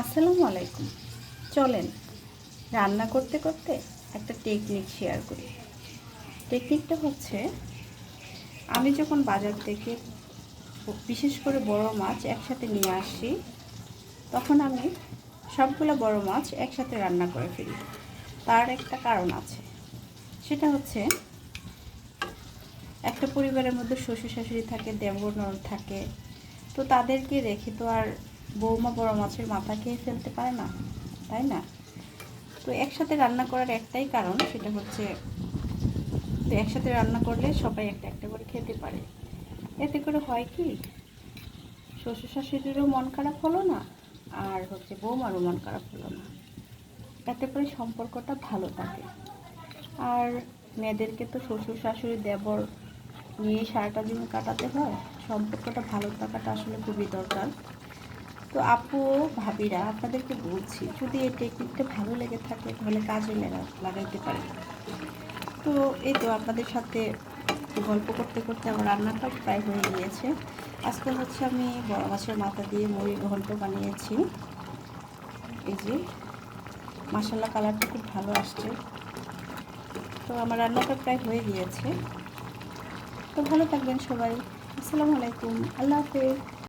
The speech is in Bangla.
আসসালামু আলাইকুম। চলেন, রান্না করতে করতে একটা টেকনিক শেয়ার করি। টেকনিকটা হচ্ছে, আমি যখন বাজার থেকে বিশেষ করে বড় মাছ একসাথে নিয়ে আসি, তখন আমি সবগুলো বড় মাছ একসাথে রান্না করে ফেলি। তার একটা কারণ আছে। সেটা হচ্ছে, একটা পরিবারের মধ্যে শ্বশুর শাশুড়ি থাকে, দেবর থাকে, তো তাদেরকে রেখে তো আর বৌমা বড় মাছের মাথা খেয়ে ফেলতে পারে না, তাই না? তো একসাথে রান্না করার একটাই কারণ সেটা হচ্ছে, তো একসাথে রান্না করলে সবাই একটা একটা করে খেতে পারে। এতে করে হয় কি শ্বশুর শাশুড়িরও মন খারাপ হলো না, আর হচ্ছে বৌমারও মন খারাপ হলো না। এতে করে সম্পর্কটা ভালো থাকে। আর মেয়েদেরকে তো শ্বশুর শাশুড়ি দেবর নিয়ে সারাটা দিন কাটাতে হয়, সম্পর্কটা ভালো থাকাটা আসলে খুবই দরকার। তো আপু, ভাবিরা, আপনাদেরকে বলছি, যদি এই টেকনিকটা ভালো লেগে থাকে, তাহলে কাজে লাগা, লাগাইতে পারেন। তো এই তো আপনাদের সাথে গল্প করতে করতে আমার রান্নাটা প্রায় হয়ে গিয়েছে। আজকে হচ্ছে আমি বড় মাছের মাথা দিয়ে মুড়ি ঘন্ট বানিয়েছি। এই যে মাসাল্লা কালারটা খুব ভালো আসছে। তো আমার রান্নাটা প্রায় হয়ে গিয়েছে। তো ভালো থাকবেন সবাই। আসসালামু আলাইকুম। আল্লাহ হাফেজ।